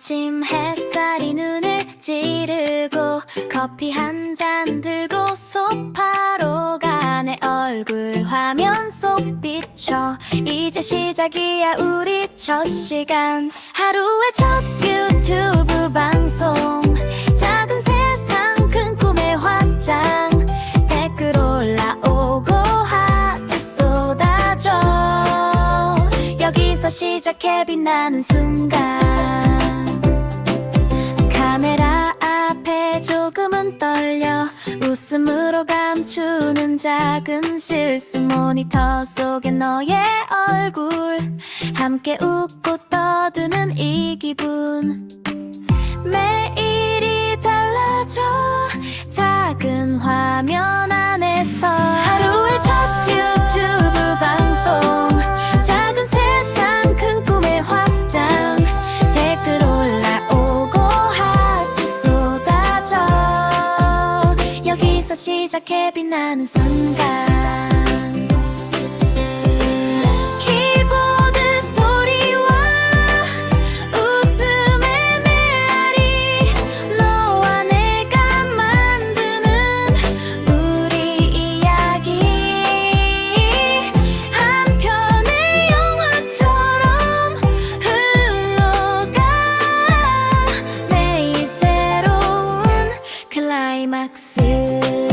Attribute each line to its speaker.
Speaker 1: 아침 햇살이 눈을 찌르고 커피 한 잔 들고 소파로 가내 얼굴 화면 속 비춰. 이제 시작이야 우리 첫 시간. 하루의 첫 유튜브 방송. 작은 세상 큰 꿈의 확장. 댓글 올라오고 하트 쏟아져. 여기서 시작해 빛나는 순간 조금은 떨려. 웃음으로 감추는 작은 실수. 모니터 속에 너의 얼굴. 함께 웃고 떠드는 이 기분. 매일이 달라져. 작은 화면 시작해 빛나는 순간. 키고 듣 소리와 웃음의 메아리, 너와 내가 만드 는 우리 이야기, 한 편의 영화 처럼 흘러가 내 새로운 클라이막스.